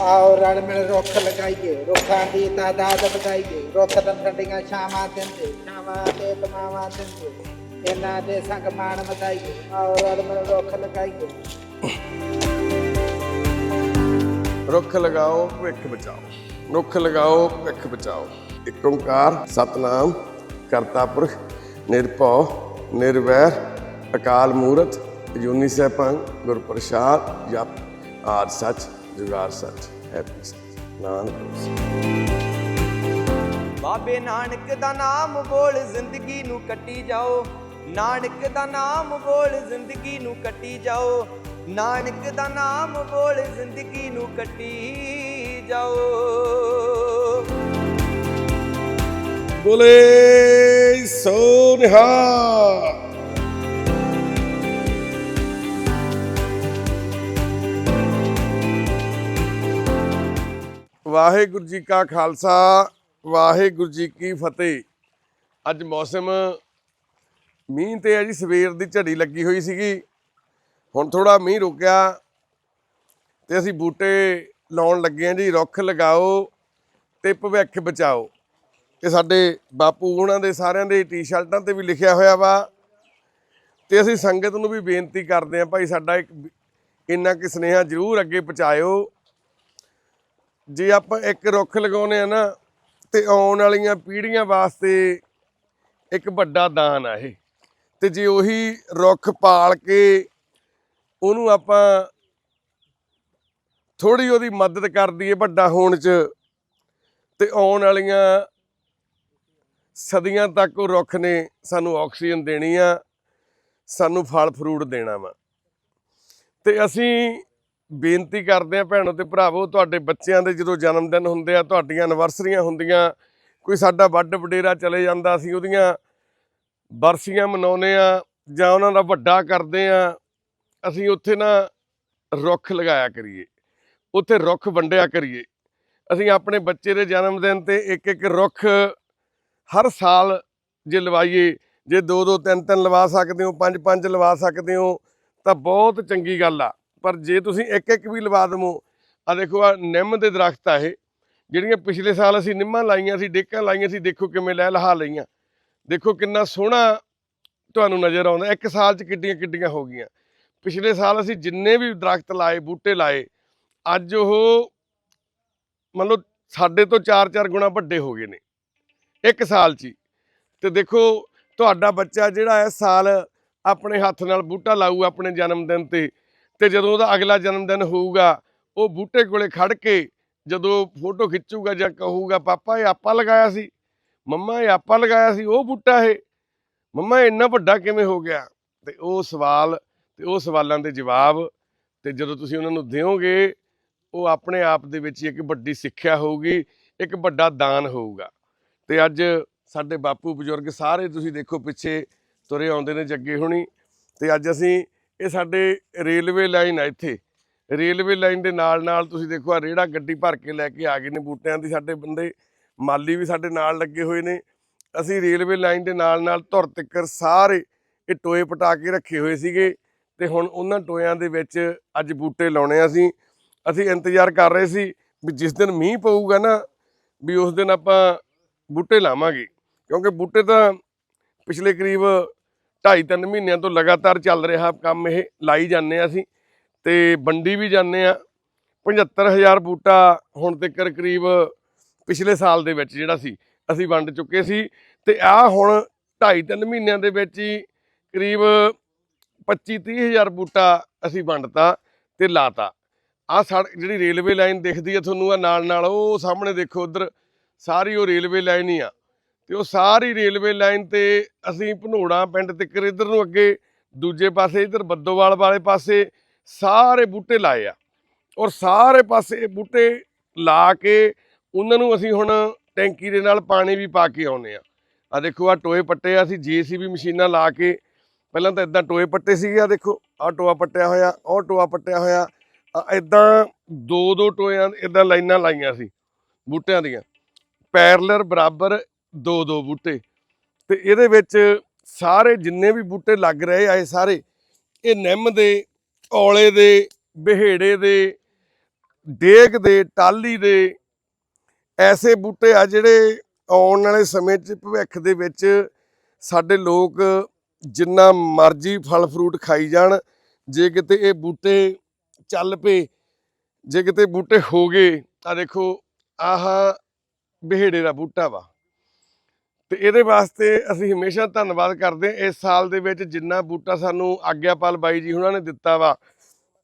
ਆਓ ਰਲ ਮਿਲ ਰੁੱਖ ਲਗਾਈਏ, ਰੁੱਖਾਂ ਦੀ ਤਾਦਾਦ ਵਧਾਈਏ, ਰੁੱਖ ਤਾਂ ਠੰਡੀਆਂ ਛਾਵਾਂ ਦਿੰਦੇ, ਛਾਵਾਂ ਤੇ ਤਮਾਵਾਂ ਦਿੰਦੇ। ਇਹਨਾਂ ਦੇ ਸੰਗ ਮਾਣ ਵਧਾਈਏ, ਆਓ ਰਲ ਮਿਲ ਰੁੱਖ ਲਗਾਈਏ। ਰੁੱਖ ਲਗਾਓ, ਭਵਿੱਖ ਬਚਾਓ। ਰੁੱਖ ਲਗਾਓ, ਭਵਿੱਖ ਬਚਾਓ। ਏਕ ਓੰਕਾਰ, ਸਤਨਾਮ, ਕਰਤਾ ਪੁਰਖ, ਨਿਰਭਉ, ਨਿਰਵੈਰ, ਅਕਾਲ ਮੂਰਤ ਜੂਨੀ ਸੈਭੰ ਗੁਰ ਪ੍ਰਸਾਦ ਜਪ ਆਦ ਸੱਚ। ਜੁਗਾਰ ਸੱਚ ਹੈਪੀ ਸੱਚ ਨਾਨਕ। ਬਾਬੇ ਨਾਨਕ ਦਾ ਨਾਮ ਬੋਲ ਜ਼ਿੰਦਗੀ ਨੂੰ ਕੱਟੀ ਜਾਓ। ਨਾਨਕ ਦਾ ਨਾਮ ਬੋਲ ਜ਼ਿੰਦਗੀ ਨੂੰ ਕੱਟੀ ਜਾਓ। ਨਾਨਕ ਦਾ ਨਾਮ ਬੋਲ ਜ਼ਿੰਦਗੀ ਨੂੰ ਕੱਟੀ ਜਾਓ। ਬੋਲੇ ਸੋ ਨਿਹਾਲ। ਵਾਹਿਗੁਰੂ ਜੀ ਕਾ ਖਾਲਸਾ, ਵਾਹਿਗੁਰੂ ਜੀ ਕੀ ਫਤਿਹ। ਅੱਜ ਮੌਸਮ ਮੀਂਹ ਤੇ ਹੈ ਜੀ, ਸਵੇਰ ਦੀ ਝੜੀ ਲੱਗੀ ਹੋਈ ਸੀਗੀ। ਹੁਣ ਥੋੜਾ ਮੀਂਹ ਰੁਕਿਆ ਤੇ ਅਸੀਂ ਬੂਟੇ ਲਾਉਣ ਲੱਗੇ ਹਾਂ ਜੀ, ਰੁੱਖ ਲਗਾਓ ਤੇ ਭਵਿੱਖ ਬਚਾਓ। ਇਹ ਸਾਡੇ ਬਾਪੂ ਉਹਨਾਂ ਦੇ ਸਾਰਿਆਂ ਦੇ ਟੀ-ਸ਼ਰਟਾਂ ਤੇ ਵੀ ਲਿਖਿਆ ਹੋਇਆ ਵਾ ਤੇ ਅਸੀਂ ਸੰਗਤ ਨੂੰ ਵੀ ਬੇਨਤੀ ਕਰਦੇ ਹਾਂ, ਭਾਈ ਸਾਡਾ ਇੱਕ ਇੰਨਾ ਕਿ ਸੁਨੇਹਾ ਜ਼ਰੂਰ ਅੱਗੇ ਪਹੁੰਚਾਇਓ। ਜੇ ਆਪਾਂ ਇੱਕ ਰੁੱਖ ਲਗਾਉਨੇ ਆ ਨਾ, ਤੇ ਆਉਣ ਵਾਲੀਆਂ ਪੀੜ੍ਹੀਆਂ ਵਾਸਤੇ ਇੱਕ ਵੱਡਾ ਦਾਨ ਆ ਇਹ। ਤੇ ਜੇ ਉਹੀ ਰੁੱਖ ਪਾਲ ਕੇ ਉਹਨੂੰ ਆਪਾਂ ਥੋੜੀ ਉਹਦੀ ਮਦਦ ਕਰ ਦਈਏ ਵੱਡਾ ਹੋਣ 'ਚ, ਤੇ ਆਉਣ ਵਾਲੀਆਂ ਸਦੀਆਂ ਤੱਕ ਉਹ ਰੁੱਖ ਨੇ ਸਾਨੂੰ ਆਕਸੀਜਨ ਦੇਣੀ ਆ, ਸਾਨੂੰ ਫਲ ਫਰੂਟ ਦੇਣਾ ਵਾ। ਤੇ ਅਸੀਂ ਬੇਨਤੀ ਕਰਦੇ ਆ ਭੈਣੋ ਤੇ ਭਰਾਵੋ, ਤੁਹਾਡੇ ਬੱਚਿਆਂ ਦੇ ਜਦੋਂ ਜਨਮ ਦਿਨ ਹੁੰਦੇ ਆ, ਤੁਹਾਡੀਆਂ ਐਨਵਰਸਰੀਆਂ ਹੁੰਦੀਆਂ, ਕੋਈ ਸਾਡਾ ਵੱਡ ਵਡੇਰਾ ਚਲੇ ਜਾਂਦਾ, ਅਸੀਂ ਉਹਦੀਆਂ ਬਰਸੀਆਂ ਮਨਾਉਨੇ ਆ ਜਾਂ ਉਹਨਾਂ ਦਾ ਵੱਡਾ ਕਰਦੇ ਆ, ਅਸੀਂ ਉੱਥੇ ਨਾ ਰੁੱਖ ਲਗਾਇਆ ਕਰੀਏ, ਉੱਥੇ ਰੁੱਖ ਵੰਡਿਆ ਕਰੀਏ। ਅਸੀਂ ਆਪਣੇ ਬੱਚੇ ਦੇ ਜਨਮ ਦਿਨ ਤੇ ਇੱਕ ਇੱਕ ਰੁੱਖ ਹਰ ਸਾਲ ਜੇ ਲਵਾਈਏ, ਜੇ ਦੋ ਦੋ ਤਿੰਨ ਤਿੰਨ ਲਵਾ ਸਕਦੇ ਹੋ, ਪੰਜ ਪੰਜ ਲਵਾ ਸਕਦੇ ਹੋ, ਤਾਂ ਬਹੁਤ ਚੰਗੀ ਗੱਲ ਆ। ਪਰ ਜੇ ਤੁਸੀਂ ਇੱਕ ਇੱਕ ਵੀ ਲਵਾ ਦਵੋ ਆ ਦੇਖੋ ਆ ਨਿੰਮ ਦੇ ਦਰਖਤ ਆ ਇਹ, ਜਿਹੜੀਆਂ ਪਿਛਲੇ ਸਾਲ ਅਸੀਂ ਨਿੰਮਾਂ ਲਾਈਆਂ ਸੀ, ਡੇਕਾਂ ਲਾਈਆਂ ਸੀ, ਦੇਖੋ ਕਿਵੇਂ ਲੈ ਲਹਾ ਲਈਆਂ। ਦੇਖੋ ਕਿੰਨਾ ਸੋਹਣਾ ਤੁਹਾਨੂੰ ਨਜ਼ਰ ਆਉਂਦਾ, ਇੱਕ ਸਾਲ 'ਚ ਕਿੱਡੀਆਂ ਕਿੱਡੀਆਂ ਹੋ ਗਈਆਂ। ਪਿਛਲੇ ਸਾਲ ਅਸੀਂ ਜਿੰਨੇ ਵੀ ਦਰਖਤ ਲਾਏ, ਬੂਟੇ ਲਾਏ, ਅੱਜ ਉਹ ਮੰਨ ਲਓ ਸਾਡੇ ਤੋਂ 4-4 ਗੁਣਾ ਵੱਡੇ ਹੋ ਗਏ ਨੇ, ਇੱਕ ਸਾਲ 'ਚ ਹੀ। ਤੇ ਦੇਖੋ, ਤੁਹਾਡਾ ਬੱਚਾ ਜਿਹੜਾ ਇਸ ਸਾਲ ਆਪਣੇ ਹੱਥ ਨਾਲ ਬੂਟਾ ਲਾਊ ਆਪਣੇ ਜਨਮ ਦਿਨ ਤੇ ਤੇ ਜਦੋਂ ਉਹਦਾ ਅਗਲਾ ਜਨਮ ਦਿਨ ਹੋਊਗਾ, ਉਹ ਬੂਟੇ ਕੋਲੇ ਖੜ ਕੇ ਜਦੋਂ ਫੋਟੋ ਖਿੱਚੂਗਾ ਜਾਂ ਕਹੂਗਾ, ਪਾਪਾ, ਇਹ ਆਪਾਂ ਲਗਾਇਆ ਸੀ। ਮੰਮਾ, ਇਹ ਆਪਾਂ ਲਗਾਇਆ ਸੀ, ਉਹ ਬੂਟਾ ਇਹ। ਮੰਮਾ ਇੰਨਾ ਵੱਡਾ ਕਿਵੇਂ ਹੋ ਗਿਆ? ਤੇ ਉਹ ਸਵਾਲ, ਤੇ ਉਹ ਸਵਾਲਾਂ ਦੇ ਜਵਾਬ, ਤੇ ਜਦੋਂ ਤੁਸੀਂ ਉਹਨਾਂ ਨੂੰ ਦਿਓਗੇ, ਉਹ ਆਪਣੇ ਆਪ ਦੇ ਵਿੱਚ ਇੱਕ ਵੱਡੀ ਸਿੱਖਿਆ ਹੋਊਗੀ, ਇੱਕ ਵੱਡਾ ਦਾਨ ਹੋਊਗਾ। ਤੇ ਅੱਜ ਸਾਡੇ ਬਾਪੂ ਬਜ਼ੁਰਗ ਸਾਰੇ ਤੁਸੀਂ ਦੇਖੋ ਪਿੱਛੇ ਤੁਰੇ ਆਉਂਦੇ ਨੇ ਜੱਗੇ ਹੁਣੀ, ਤੇ ਅੱਜ ਅਸੀਂ ਇਹ ਸਾਡੇ ਰੇਲਵੇ ਲਾਈਨ ਆ ਇੱਥੇ। ਰੇਲਵੇ ਲਾਈਨ ਦੇ ਨਾਲ ਨਾਲ ਤੁਸੀਂ ਦੇਖੋ ਆ ਰੇੜਾ ਗੱਡੀ ਭਰ ਕੇ ਲੈ ਕੇ ਆ ਗਏ ਨੇ ਬੂਟਿਆਂ ਦੀ। ਸਾਡੇ ਬੰਦੇ ਮਾਲੀ ਵੀ ਸਾਡੇ ਨਾਲ ਲੱਗੇ ਹੋਏ ਨੇ। ਅਸੀਂ ਰੇਲਵੇ ਲਾਈਨ ਦੇ ਨਾਲ ਨਾਲ ਧੁਰ ਤਿੱਕਰ ਸਾਰੇ ਇਹ ਟੋਏ ਪਟਾ ਕੇ ਰੱਖੇ ਹੋਏ ਸੀਗੇ ਤੇ ਹੁਣ ਉਹਨਾਂ ਟੋਇਆਂ ਦੇ ਵਿੱਚ ਅੱਜ ਬੂਟੇ ਲਾਉਣੇ ਅਸੀਂ। ਅਸੀਂ ਇੰਤਜ਼ਾਰ ਕਰ ਰਹੇ ਸੀ ਵੀ ਜਿਸ ਦਿਨ ਮੀਂਹ ਪਊਗਾ ਨਾ, ਵੀ ਉਸ ਦਿਨ ਆਪਾਂ ਬੂਟੇ ਲਾਵਾਂਗੇ। ਕਿਉਂਕਿ ਬੂਟੇ ਤਾਂ ਪਿਛਲੇ ਕਰੀਬ 2.5-3 ਮਹੀਨਿਆਂ ਤੋਂ ਲਗਾਤਾਰ ਚੱਲ ਰਿਹਾ ਕੰਮ ਇਹ, ਲਾਈ ਜਾਂਦੇ ਆ ਅਸੀਂ ਤੇ ਵੰਡੀ ਵੀ ਜਾਂਦੇ ਆ 75000 ਬੂਟਾ ਹੁਣ ਤੱਕ ਕਰੀਬ ਪਿਛਲੇ ਸਾਲ ਦੇ ਵਿੱਚ ਜਿਹੜਾ ਸੀ, ਅਸੀਂ ਵੰਡ ਚੁੱਕੇ ਸੀ ਤੇ ਆ ਹੁਣ 2.5-3 ਮਹੀਨਿਆਂ ਦੇ ਵਿੱਚ ਹੀ ਕਰੀਬ 25-30000 ਬੂਟਾ ਅਸੀਂ ਵੰਡਤਾ ਤੇ ਲਾਤਾ। ਆ ਸੜਕ ਜਿਹੜੀ ਰੇਲਵੇ ਲਾਈਨ ਦਿਖਦੀ ਆ ਤੁਹਾਨੂੰ ਆ ਨਾਲ ਨਾਲ ਉਹ ਸਾਹਮਣੇ ਦੇਖੋ ਉਧਰ, ਸਾਰੀ ਉਹ ਰੇਲਵੇ ਲਾਈਨ ਹੀ ਆ। ਤੇ ਉਹ ਸਾਰੀ ਰੇਲਵੇ ਲਾਈਨ ਤੇ ਅਸੀਂ ਭਨੋੜਾ ਪਿੰਡ ਤੱਕ ਇਧਰ ਨੂੰ ਅੱਗੇ ਦੂਜੇ ਪਾਸੇ, ਇਧਰ ਬੱਦੋਵਾਲ ਵਾਲੇ ਪਾਸੇ ਸਾਰੇ ਬੂਟੇ ਲਾਏ ਆ। ਔਰ ਸਾਰੇ ਪਾਸੇ ਬੂਟੇ ਲਾ ਕੇ ਉਹਨਾਂ ਨੂੰ ਅਸੀਂ ਹੁਣ ਟੈਂਕੀ ਦੇ ਨਾਲ ਪਾਣੀ ਵੀ ਪਾ ਕੇ ਆਉਨੇ ਆ। ਆ ਦੇਖੋ ਆ ਟੋਏ ਪੱਟੇ ਆ, ਅਸੀਂ ਜੀਸੀਬੀ ਮਸ਼ੀਨਾਂ ਲਾ ਕੇ ਪਹਿਲਾਂ ਤਾਂ ਇਦਾਂ ਟੋਏ ਪੱਟੇ ਸੀਗੇ ਆ ਦੇਖੋ ਆ ਟੋਆ ਪੱਟਿਆ ਹੋਇਆ, ਉਹ ਟੋਆ ਪੱਟਿਆ ਹੋਇਆ ਇਦਾਂ ਦੋ ਦੋ ਟੋਇਆਂ ਇਦਾਂ ਲਾਈਨਾਂ ਲਾਈਆਂ ਸੀ ਬੂਟਿਆਂ ਦੀਆਂ। ਪੈਰਲਰ ਬਰਾਬਰ ਦੋ ਦੋ ਬੂਟੇ। ਤੇ ਇਹਦੇ ਵਿੱਚ ਸਾਰੇ ਜਿੰਨੇ ਵੀ ਬੂਟੇ ਲੱਗ ਰਹੇ ਆਏ ਸਾਰੇ, ਇਹ ਨਿੰਮ ਦੇ, ਔਲੇ ਦੇ, ਬਿਹੇੜੇ ਦੇ ਡੇਕ ਦੇ ਟਾਲੀ ਦੇ, ਐਸੇ ਬੂਟੇ ਆ ਜਿਹੜੇ ਆਉਣ ਵਾਲੇ ਸਮੇਂ 'ਚ ਭਵਿੱਖ ਦੇ ਵਿੱਚ ਸਾਡੇ ਲੋਕ ਜਿੰਨਾ ਮਰਜ਼ੀ ਫਲ ਫਰੂਟ ਖਾਈ ਜਾਣ। ਜੇ ਕਿਤੇ ਇਹ ਬੂਟੇ ਚੱਲ ਪਏ, ਜੇ ਕਿਤੇ ਬੂਟੇ ਹੋ ਗਏ, ਤਾਂ ਦੇਖੋ ਆਹ ਬਿਹੜੇ ਦਾ ਬੂਟਾ ਵਾ। ਤੇ ਇਹਦੇ ਵਾਸਤੇ ਅਸੀਂ ਹਮੇਸ਼ਾ ਧੰਨਵਾਦ ਕਰਦੇ ਹਾਂ। ਇਸ ਸਾਲ ਦੇ ਵਿੱਚ ਜਿੰਨਾ ਬੂਟਾ ਸਾਨੂੰ ਆਗਿਆਪਾਲ ਬਾਈ ਜੀ ਉਹਨਾਂ ਨੇ ਦਿੱਤਾ ਵਾ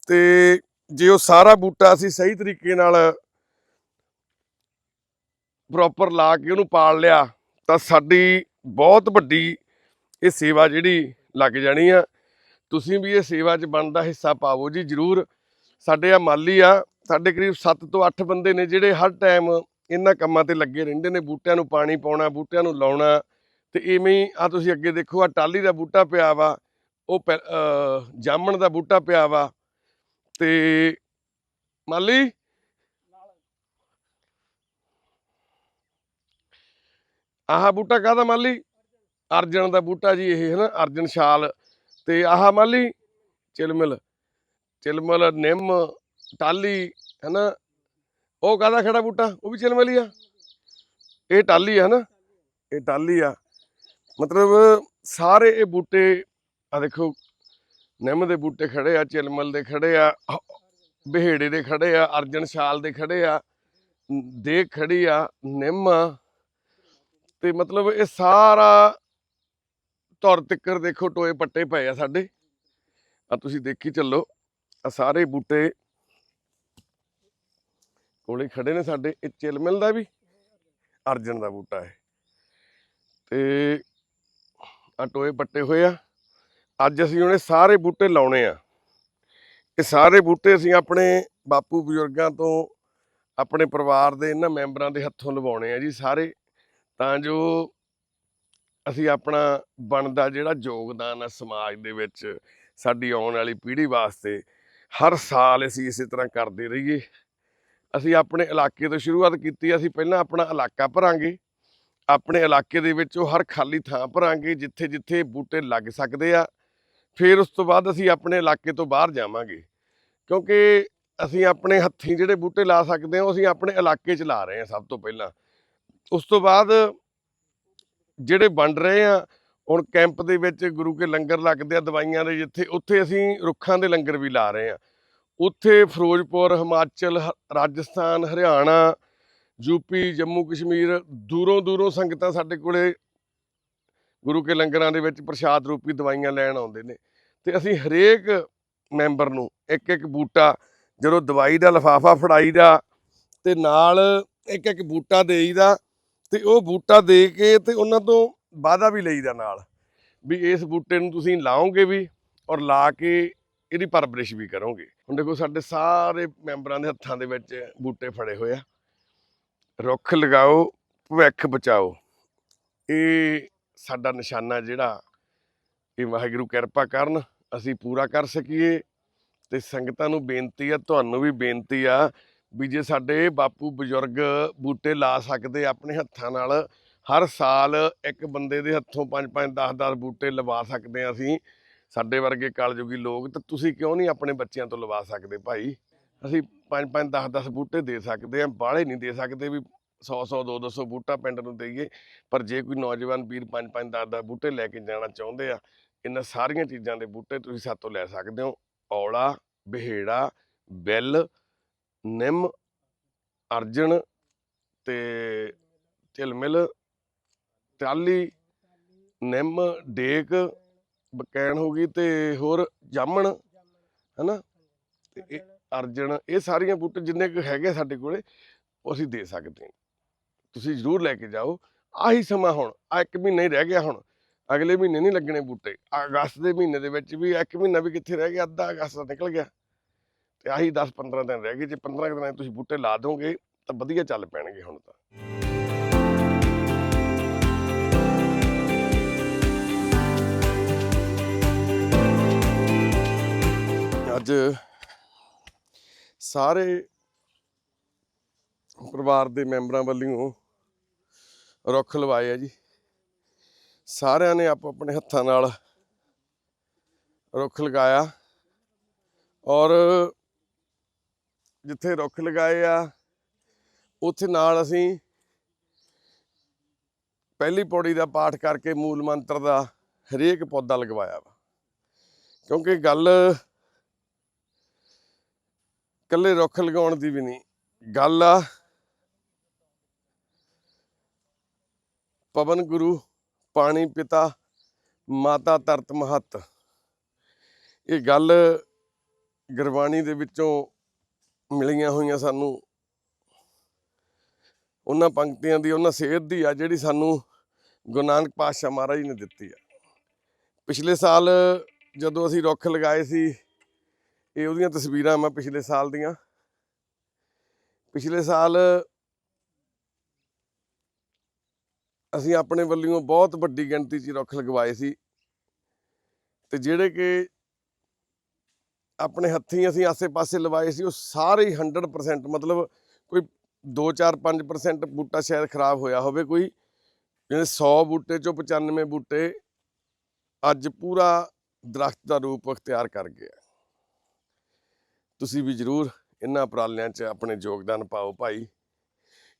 ਤੇ ਜੇ ਉਹ ਸਾਰਾ ਬੂਟਾ ਅਸੀਂ ਸਹੀ ਤਰੀਕੇ ਨਾਲ ਪ੍ਰੋਪਰ ਲਾ ਕੇ ਉਹਨੂੰ ਪਾਲ ਲਿਆ, ਤਾਂ ਸਾਡੀ ਬਹੁਤ ਵੱਡੀ ਇਹ ਸੇਵਾ ਜਿਹੜੀ ਲੱਗ ਜਾਣੀ ਆ। ਤੁਸੀਂ ਵੀ ਇਹ ਸੇਵਾ 'ਚ ਬਣਦਾ ਹਿੱਸਾ ਪਾਵੋ ਜੀ ਜਰੂਰ। ਸਾਡੇ ਆ ਮਾਲੀ ਆ, ਸਾਡੇ ਕਰੀਬ 7 ਤੋਂ 8 ਬੰਦੇ ਨੇ ਜਿਹੜੇ ਹਰ ਟਾਈਮ ਇਹਨਾਂ ਕੰਮਾਂ ਤੇ ਲੱਗੇ ਰਹਿੰਦੇ ਨੇ, ਬੂਟਿਆਂ ਨੂੰ ਪਾਣੀ ਪਾਉਣਾ, ਬੂਟਿਆਂ ਨੂੰ ਲਾਉਣਾ, ਤੇ ਇਵੇਂ ਹੀ ਆ ਤੁਸੀਂ ਅੱਗੇ ਦੇਖੋ ਆ ਟਾਲੀ ਦਾ ਬੂਟਾ ਪਿਆ ਵਾ, ਉਹ ਪੈ- ਜਾਮਣ ਦਾ ਬੂਟਾ ਪਿਆ ਵਾ, ਤੇ ਮਾਲੀ? ਆਹ ਬੂਟਾ ਕਾਹਦਾ ਮਾਲੀ? ਅਰਜਨ ਦਾ ਬੂਟਾ ਜੀ ਇਹ ਹੈ ਨਾ ਅਰਜਨ ਸ਼ਾਲ ਤੇ ਆਹ ਮਾਲੀ? ਚਿਲਮਿਲ ਚਿਲਮਿਲ, ਨਿੰਮ ਟਾਲੀ ਹੈ ਨਾ ਉਹ ਕਾਹਦਾ ਖੜਾ ਬੂਟਾ? ਉਹ ਵੀ ਚਿਲਮਿਲ ਹੀ ਆ। ਇਹ ਟਾਲੀ ਆ ਨਾ ਇਹ ਟਾਲੀ ਆ। ਮਤਲਬ ਸਾਰੇ ਇਹ ਬੂਟੇ ਆ ਦੇਖੋ, ਨਿੰਮ ਦੇ ਬੂਟੇ ਖੜੇ ਆ, ਚਿਲਮਲ ਦੇ ਖੜੇ ਆ, ਬਿਹੇੜੇ ਦੇ ਖੜੇ ਆ, ਅਰਜਨ ਸ਼ਾਲ ਦੇ ਖੜੇ ਆ, ਦੇਖ ਖੜੀ ਆ, ਨਿੰਮ ਆ। ਤੇ ਮਤਲਬ ਇਹ ਸਾਰਾ ਧੁਰ ਤਿੱਕਰ ਦੇਖੋ, ਟੋਏ ਪੱਟੇ ਪਏ ਆ ਸਾਡੇ। ਆ ਤੁਸੀਂ ਦੇਖੀ ਚੱਲੋ ਆ ਸਾਰੇ ਬੂਟੇ ਕੋਲੇ ਖੜੇ ਨੇ ਸਾਡੇ, ਇਹ ਚਿਲਮਿਲ ਦਾ ਵੀ, ਅਰਜਨ ਦਾ ਬੂਟਾ ਹੈ ਤੇ ਆ ਟੋਏ ਪੱਟੇ ਹੋਏ ਆ। ਅੱਜ ਅਸੀਂ ਉਹਨੇ ਸਾਰੇ ਬੂਟੇ ਲਾਉਣੇ ਆ। ਇਹ ਸਾਰੇ ਬੂਟੇ ਅਸੀਂ ਆਪਣੇ ਬਾਪੂ ਬਜ਼ੁਰਗਾਂ ਤੋਂ, ਆਪਣੇ ਪਰਿਵਾਰ ਦੇ ਇਹਨਾਂ ਮੈਂਬਰਾਂ ਦੇ ਹੱਥੋਂ ਲਵਾਉਣੇ ਆ ਜੀ ਸਾਰੇ। ਤਾਂ ਜੋ ਅਸੀਂ ਆਪਣਾ ਬਣਦਾ ਜਿਹੜਾ ਯੋਗਦਾਨ ਆ ਸਮਾਜ ਦੇ ਵਿੱਚ, ਸਾਡੀ ਆਉਣ ਵਾਲੀ ਪੀੜ੍ਹੀ ਵਾਸਤੇ, ਹਰ ਸਾਲ ਅਸੀਂ ਇਸੇ ਤਰ੍ਹਾਂ ਕਰਦੇ ਰਹੀਏ। ਅਸੀਂ ਆਪਣੇ ਇਲਾਕੇ ਤੋਂ ਸ਼ੁਰੂਆਤ ਕੀਤੀ, ਅਸੀਂ ਪਹਿਲਾਂ ਆਪਣਾ ਇਲਾਕਾ ਭਰਾਂਗੇ। ਆਪਣੇ ਇਲਾਕੇ ਦੇ ਵਿੱਚ ਉਹ ਹਰ ਖਾਲੀ ਥਾਂ ਭਰਾਂਗੇ, ਜਿੱਥੇ ਜਿੱਥੇ ਬੂਟੇ ਲੱਗ ਸਕਦੇ ਆ। ਫਿਰ ਉਸ ਤੋਂ ਬਾਅਦ ਅਸੀਂ ਆਪਣੇ ਇਲਾਕੇ ਤੋਂ ਬਾਹਰ ਜਾਵਾਂਗੇ। ਕਿਉਂਕਿ ਅਸੀਂ ਆਪਣੇ ਹੱਥੀਂ ਜਿਹੜੇ ਬੂਟੇ ਲਾ ਸਕਦੇ ਹਾਂ, ਉਹ ਅਸੀਂ ਆਪਣੇ ਇਲਾਕੇ 'ਚ ਲਾ ਰਹੇ ਹਾਂ ਸਭ ਤੋਂ ਪਹਿਲਾਂ। ਉਸ ਤੋਂ ਬਾਅਦ ਜਿਹੜੇ ਵੰਡ ਰਹੇ ਆ ਹੁਣ ਕੈਂਪ ਦੇ ਵਿੱਚ ਗੁਰੂ ਕੇ ਲੰਗਰ ਲੱਗਦੇ ਆ ਦਵਾਈਆਂ ਦੇ, ਜਿੱਥੇ ਉੱਥੇ ਅਸੀਂ ਰੁੱਖਾਂ ਦੇ ਲੰਗਰ ਵੀ ਲਾ ਰਹੇ ਆ ਉੱਥੇ ਫਿਰੋਜ਼ਪੁਰ, ਹਿਮਾਚਲ, ਹ- ਰਾਜਸਥਾਨ, ਹਰਿਆਣਾ ਯੂਪੀ ਜੰਮੂ ਕਸ਼ਮੀਰ ਦੂਰੋਂ ਦੂਰੋਂ ਸੰਗਤਾਂ ਸਾਡੇ ਕੋਲੇ ਗੁਰੂ ਕੇ ਲੰਗਰਾਂ ਦੇ ਵਿੱਚ ਪ੍ਰਸ਼ਾਦ ਰੂਪੀ ਦਵਾਈਆਂ ਲੈਣ ਆਉਂਦੇ ਨੇ। ਤੇ ਅਸੀਂ ਹਰੇਕ ਮੈਂਬਰ ਨੂੰ ਇੱਕ ਇੱਕ ਬੂਟਾ ਜਦੋਂ ਦਵਾਈ ਦਾ, ਲਫਾਫਾ ਫੜਾਈਦਾ ਤੇ ਨਾਲ ਇੱਕ ਇੱਕ ਬੂਟਾ ਦੇਈਦਾ ਤੇ ਉਹ ਬੂਟਾ ਦੇ ਕੇ ਤੇ ਉਹਨਾਂ ਤੋਂ ਵਾਅਦਾ ਵੀ ਲਈਦਾ ਨਾਲ ਵੀ ਇਸ ਬੂਟੇ ਨੂੰ ਤੁਸੀਂ ਲਾਓਗੇ ਵੀ ਔਰ ਲਾ ਕੇ ਇਹਦੀ ਪਰਵਰਿਸ਼ ਵੀ ਕਰੋਗੇ। ਹੁਣ ਦੇਖੋ ਸਾਡੇ ਸਾਰੇ ਮੈਂਬਰਾਂ ਦੇ ਹੱਥਾਂ ਦੇ ਵਿੱਚ ਬੂਟੇ ਫੜੇ ਹੋਏ ਆ। ਰੁੱਖ ਲਗਾਓ, ਭਵਿੱਖ ਬਚਾਓ। ਇਹ ਸਾਡਾ ਨਿਸ਼ਾਨਾ ਜਿਹੜਾ, ਇਹ ਵਾਹਿਗੁਰੂ ਕਿਰਪਾ ਕਰਨ, ਅਸੀਂ ਪੂਰਾ ਕਰ ਸਕੀਏ। ਤੇ ਸੰਗਤਾਂ ਨੂੰ ਬੇਨਤੀ ਆ, ਤੁਹਾਨੂੰ ਵੀ ਬੇਨਤੀ ਆ, ਵੀ ਜੇ ਸਾਡੇ ਬਾਪੂ ਬਜ਼ੁਰਗ ਬੂਟੇ ਲਾ ਸਕਦੇ ਆਪਣੇ ਹੱਥਾਂ ਨਾਲ, ਹਰ ਸਾਲ ਇੱਕ ਬੰਦੇ ਦੇ ਹੱਥੋਂ 5 5 10 10 ਬੂਟੇ ਲਵਾ ਸਕਦੇ ਆ ਅਸੀਂ। ਸਾਡੇ ਵਰਗੇ ਕਲਯੁਗੀ ਲੋਕ ਤਾਂ ਤੁਸੀਂ ਕਿਉਂ ਨਹੀਂ ਆਪਣੇ ਬੱਚਿਆਂ ਤੋਂ ਲਵਾ ਸਕਦੇ ਭਾਈ? ਅਸੀਂ 5 5 10 10 ਬੂਟੇ ਦੇ ਸਕਦੇ ਆ ਬਾਹਲੇ ਨਹੀਂ ਦੇ ਸਕਦੇ ਵੀ 100 100 200 200 ਬੂਟਾ ਪਿੰਡ ਨੂੰ ਦੇਈਏ, ਪਰ ਜੇ ਕੋਈ ਨੌਜਵਾਨ ਵੀਰ 5 5 10 10 ਬੂਟੇ ਲੈ ਕੇ ਜਾਣਾ ਚਾਹੁੰਦੇ ਆ, ਇਹਨਾਂ ਸਾਰੀਆਂ ਚੀਜ਼ਾਂ ਦੇ ਬੂਟੇ ਤੁਸੀਂ ਸਾਤੋਂ ਲੈ ਸਕਦੇ ਹੋ, ਔਲਾ, ਬਿਹੇੜਾ, ਬਿੱਲ, ਨਿੰਮ, ਅਰਜਨ ਤੇ ਝਿਲਮਿਲ ਟਾਲੀ ਨਿੰਮ, ਡੇਕ ਬਕੈਣ ਹੋ ਗਈ ਤੇ ਹੋਰ ਜਾਮਣ ਹਨਾ? ਤੇ ਇਹ ਅਰਜਨ ਇਹ ਸਾਰੀਆਂ ਬੂਟੇ ਜਿੰਨੇ ਕੁ ਹੈਗੇ ਸਾਡੇ ਕੋਲੇ ਉਹ ਅਸੀਂ ਦੇ ਸਕਦੇ ਹਾਂ। ਤੁਸੀਂ ਜ਼ਰੂਰ ਲੈ ਕੇ ਜਾਓ। ਆਹੀ ਸਮਾਂ ਹੁਣ ਆ ਇੱਕ ਮਹੀਨਾ ਹੀ ਰਹਿ ਗਿਆ ਹੁਣ। ਅਗਲੇ ਮਹੀਨੇ ਨਹੀਂ ਲੱਗਣੇ ਬੂਟੇ। ਅਗਸਤ ਦੇ ਮਹੀਨੇ ਦੇ ਵਿੱਚ ਵੀ ਇੱਕ ਮਹੀਨਾ ਵੀ ਕਿੱਥੇ ਰਹਿ ਗਿਆ ਅੱਧਾ ਅਗਸਤ ਦਾ ਨਿਕਲ ਗਿਆ। ਤੇ ਆਹੀ 10 15 ਦਿਨ ਰਹਿ ਗਏ। ਜੇ 15 ਕੁ ਦਿਨਾਂ ਤੁਸੀਂ ਬੂਟੇ ਲਾ ਦੋਗੇ ਤਾਂ ਵਧੀਆ ਚੱਲ ਪੈਣਗੇ ਹੁਣ ਤਾਂ। ਅੱਜ ਸਾਰੇ ਪਰਿਵਾਰ ਦੇ ਮੈਂਬਰਾਂ ਵੱਲੋਂ ਰੁੱਖ ਲਵਾਏ ਆ ਜੀ। ਸਾਰਿਆਂ ਨੇ ਆਪੋ ਆਪਣੇ ਹੱਥਾਂ ਨਾਲ ਰੁੱਖ ਲਗਾਇਆ ਔਰ ਜਿੱਥੇ ਰੁੱਖ ਲਗਾਏ ਆ, ਉੱਥੇ ਨਾਲ ਅਸੀਂ ਪਹਿਲੀ ਪੌੜੀ ਦਾ ਪਾਠ ਕਰਕੇ ਮੂਲ ਮੰਤਰ ਦਾ ਹਰੇਕ ਪੌਦਾ ਲਗਵਾਇਆ ਵਾ। ਕਿਉਂਕਿ ਗੱਲ ਕੱਲੇ ਰੁੱਖ ਲਗਾਉਣ ਦੀ ਵੀ ਨਹੀਂ। ਗੱਲ ਆ ਪਵਨ ਗੁਰੂ, ਪਾਣੀ ਪਿਤਾ, ਮਾਤਾ ਧਰਤ ਮਹੱਤ। ਇਹ ਗੱਲ ਗੁਰਬਾਣੀ ਦੇ ਵਿੱਚੋਂ ਮਿਲੀਆਂ ਹੋਈਆਂ ਸਾਨੂੰ। ਉਹਨਾਂ ਪੰਕਤੀਆਂ ਦੀ, ਉਹਨਾਂ ਸੇਧ ਦੀ ਆ ਜਿਹੜੀ ਸਾਨੂੰ ਗੁਰੂ ਨਾਨਕ ਪਾਤਸ਼ਾਹ ਮਹਾਰਾਜ ਨੇ ਦਿੱਤੀ ਆ। ਪਿਛਲੇ ਸਾਲ ਜਦੋਂ ਅਸੀਂ ਰੁੱਖ ਲਗਾਏ ਸੀ ਇਹ ਉਹਦੀਆਂ ਤਸਵੀਰਾਂ ਮੈਂ ਪਿਛਲੇ ਸਾਲ ਦੀਆਂ। ਪਿਛਲੇ ਸਾਲ ਅਸੀਂ ਆਪਣੇ ਵੱਲੋਂ ਬਹੁਤ ਵੱਡੀ ਗਿਣਤੀ 'ਚ ਰੁੱਖ ਲਗਵਾਏ ਸੀ। ਤੇ ਜਿਹੜੇ ਕਿ ਆਪਣੇ ਹੱਥੀਂ ਅਸੀਂ ਆਸੇ-ਪਾਸੇ ਲਵਾਏ ਸੀ, ਉਹ ਸਾਰੇ ਹੀ 100% ਮਤਲਬ ਕੋਈ 2-4-5% ਬੂਟਾ ਸ਼ਾਇਦ ਖਰਾਬ ਹੋਇਆ ਹੋਵੇ ਕੋਈ। ਜਿਹੜੇ 100 ਬੂਟੇ ਚੋਂ 95 ਬੂਟੇ ਅੱਜ ਪੂਰਾ ਦਰਖਤ ਦਾ ਰੂਪ ਅਖਤਿਆਰ ਕਰ ਗਿਆ ਤੁਸੀਂ ਵੀ ਜਰੂਰ ਇਹਨਾਂ ਉਪਰਾਲਿਆਂ 'ਚ ਆਪਣੇ ਯੋਗਦਾਨ ਪਾਓ ਭਾਈ।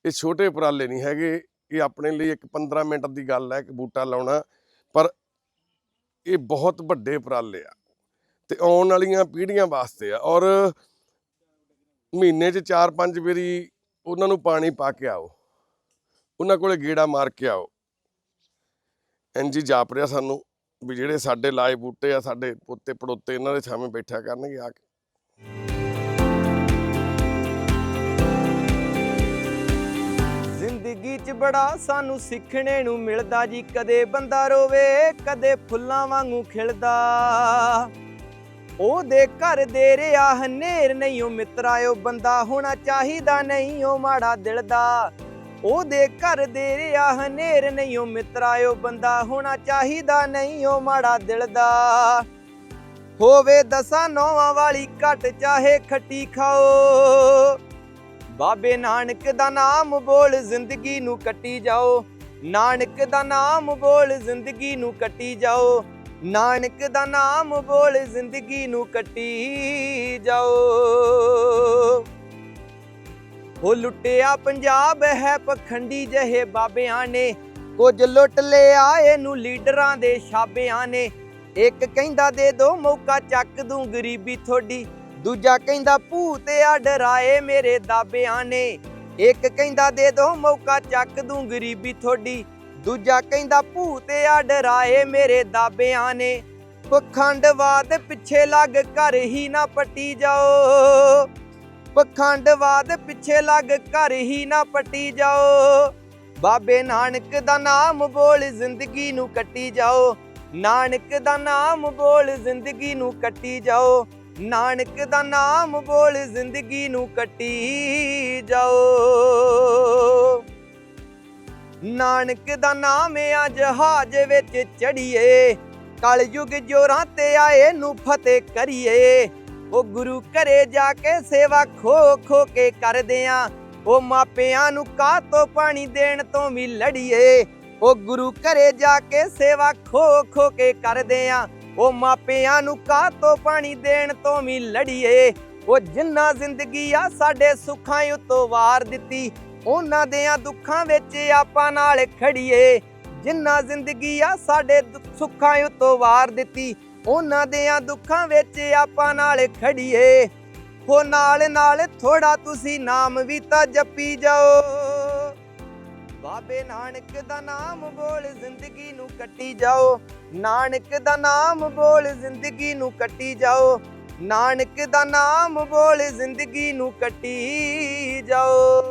ਇਹ ਛੋਟੇ ਉਪਰਾਲੇ ਨਹੀਂ ਹੈਗੇ, ਇਹ ਆਪਣੇ ਲਈ ਇੱਕ 15 ਮਿੰਟ ਦੀ ਗੱਲ ਹੈ, ਇੱਕ ਬੂਟਾ ਲਾਉਣਾ, ਪਰ ਇਹ ਬਹੁਤ ਵੱਡੇ ਉਪਰਾਲੇ ਆ ਤੇ ਆਉਣ ਵਾਲੀਆਂ ਪੀੜ੍ਹੀਆਂ ਵਾਸਤੇ ਆ ਔਰ ਮਹੀਨੇ 'ਚ 4-5 ਵਾਰੀ ਉਹਨਾਂ ਨੂੰ ਪਾਣੀ ਪਾ ਕੇ ਆਓ, ਉਹਨਾਂ ਕੋਲੇ ਗੇੜਾ ਮਾਰ ਕੇ ਆਓ। ਇੰਜੀ ਜਾਪ ਰਿਹਾ ਸਾਨੂੰ ਵੀ ਜਿਹੜੇ ਸਾਡੇ ਲਾਏ ਬੂਟੇ ਆ, ਸਾਡੇ ਪੋਤੇ ਪੜੋਤੇ ਇਹਨਾਂ ਦੇ ਸਾਹਮਣੇ ਬੈਠਿਆ ਕਰਨਗੇ ਆ ਕੇ। ਜ਼ਿੰਦਗੀ 'ਚ ਬੜਾ ਸਾਨੂੰ ਸਿੱਖਣੇ ਨੂੰ ਮਿਲਦਾ ਜੀ, ਕਦੇ ਬੰਦਾ ਰੋਵੇ, ਕਦੇ ਫੁੱਲਾਂ ਵਾਂਗੂ ਖਿਲਦਾ। ਉਹਦੇ ਘਰ ਦੇ ਰਿਆ ਹਨੇਰ ਨਹੀਂ, ਉਹ ਮਿੱਤਰਾ, ਉਹ ਬੰਦਾ ਹੋਣਾ ਚਾਹੀਦਾ ਨਹੀਂ, ਉਹ ਮਾੜਾ ਦਿਲ ਦਾ। ਉਹਦੇ ਘਰ ਦੇ ਰਿਆ ਹਨੇਰ ਨਹੀਂ, ਉਹ ਮਿੱਤਰਾ, ਉਹ ਬੰਦਾ ਹੋਣਾ ਚਾਹੀਦਾ ਨਹੀਂ, ਉਹ ਮਾੜਾ ਦਿਲ ਦਾ। ਹੋਵੇ ਦਸਾਂ ਨੌਵਾਂ ਵਾਲੀ ਘਟ, ਚਾਹੇ ਖੱਟੀ ਖਾਓ। ਬਾਬੇ ਨਾਨਕ ਦਾ ਨਾਮ ਬੋਲ ਜ਼ਿੰਦਗੀ ਨੂੰ ਕੱਟੀ ਜਾਓ। ਨਾਨਕ ਦਾ ਨਾਮ ਬੋਲ ਜ਼ਿੰਦਗੀ ਨੂੰ ਕੱਟੀ ਜਾਓ। ਨਾਨਕ ਦਾ ਨਾਮ ਬੋਲ ਜ਼ਿੰਦਗੀ ਨੂੰ ਕੱਟੀ ਜਾਓ। ਉਹ ਲੁੱਟਿਆ ਪੰਜਾਬ ਹੈ ਪਖੰਡੀ ਜਹੇ ਬਾਬਿਆਂ ਨੇ। ਕੁਝ ਲੁੱਟ ਲਿਆ ਇਹਨੂੰ ਲੀਡਰਾਂ ਦੇ ਛਾਬਿਆਂ ਨੇ। ਇੱਕ ਕਹਿੰਦਾ ਦੇ ਦੋ ਮੌਕਾ ਚੱਕ ਦੂੰ ਗਰੀਬੀ ਥੋੜੀ ਦੂਜਾ ਕਹਿੰਦਾ, ਭੂਤ ਆ, ਡਰਾਏ ਮੇਰੇ ਦਾਬਿਆਂ ਨੇ। ਇੱਕ ਕਹਿੰਦਾ, ਦੇ ਦੋ ਮੌਕਾ ਚੱਕ ਦੂੰ ਗਰੀਬੀ ਥੋੜੀ ਦੂਜਾ ਕਹਿੰਦਾ, ਭੂਤ ਆ, ਡਰਾਏ ਮੇਰੇ ਦਾਬਿਆਂ ਨੇ। ਪਖੰਡਵਾਦ ਪਿੱਛੇ ਲੱਗ ਘਰ ਹੀ ਨਾ ਪੱਟੀ ਜਾਓ। ਪਖੰਡਵਾਦ ਪਿੱਛੇ ਲੱਗ ਘਰ ਹੀ ਨਾ ਪੱਟੀ ਜਾਓ। ਬਾਬੇ ਨਾਨਕ ਦਾ ਨਾਮ ਬੋਲ ਜ਼ਿੰਦਗੀ ਨੂੰ ਕੱਟੀ ਜਾਓ। ਨਾਨਕ ਦਾ ਨਾਮ ਬੋਲ ਜ਼ਿੰਦਗੀ ਨੂੰ ਕੱਟੀ ਜਾਓ। ਨਾਨਕ ਦਾ ਨਾਮ ਬੋਲ ਜ਼ਿੰਦਗੀ ਨੂੰ ਕੱਟੀ ਜਾਓ। ਨਾਨਕ ਦਾ ਨਾਮ ਆ ਜਹਾਜ਼ ਵਿੱਚ ਚੜੀਏ ਕਲਯੁਗ ਜੋਰਾਂ ਤੇ ਆਏ ਨੂੰ ਫਤਿਹ ਕਰੀਏ। ਉਹ ਗੁਰੂ ਘਰੇ ਜਾ ਕੇ ਸੇਵਾ ਖੋ ਖੋ ਕੇ ਕਰਦੇ ਆ ਉਹ ਮਾਪਿਆਂ ਨੂੰ ਕਾਹ ਤੋਂ ਪਾਣੀ ਦੇਣ ਤੋਂ ਵੀ ਲੜੀਏ। ਉਹ ਗੁਰੂ ਘਰੇ ਜਾ ਕੇ ਸੇਵਾ ਖੋ ਖੋ ਕੇ ਕਰਦੇ ਆ ਉਹ ਮਾਪਿਆਂ ਨੂੰ ਕਾਹ ਤੋਂ ਪਾਣੀ ਦੇਣ ਤੋਂ ਵੀ ਲੜੀਏ? ਉਹ ਜਿੰਨਾ ਜ਼ਿੰਦਗੀ ਆ ਸਾਡੇ ਸੁੱਖਾਂ ਉਤੋਂ ਵਾਰ ਦਿੱਤੀ। ਉਹਨਾਂ ਦੇਆਂ ਦੁੱਖਾਂ ਵਿੱਚ ਆਪਾਂ ਨਾਲ ਖੜੀਏ। ਜਿੰਨਾ ਜ਼ਿੰਦਗੀ ਆ ਸਾਡੇ ਦੁੱਖ- ਸੁੱਖਾਂ ਉਤੋਂ ਵਾਰ ਦਿੱਤੀ। ਉਹਨਾਂ ਦੇਆਂ ਦੁੱਖਾਂ ਵਿੱਚ ਆਪਾਂ ਨਾਲ ਖੜੀਏ। ਹੋ ਨਾਲ ਨਾਲ ਥੋੜਾ ਤੁਸੀਂ ਨਾਮ ਵੀ ਤਾਂ ਜਪੀ ਜਾਓ। ਬਾਬੇ ਨਾਨਕ ਦਾ ਨਾਮ ਬੋਲ ਜ਼ਿੰਦਗੀ ਨੂੰ ਕੱਟੀ ਜਾਓ। ਨਾਨਕ ਦਾ ਨਾਮ ਬੋਲ ਜ਼ਿੰਦਗੀ ਨੂੰ ਕੱਟੀ ਜਾਓ। ਨਾਨਕ ਦਾ ਨਾਮ ਬੋਲ ਜ਼ਿੰਦਗੀ ਨੂੰ ਕੱਟੀ ਜਾਓ।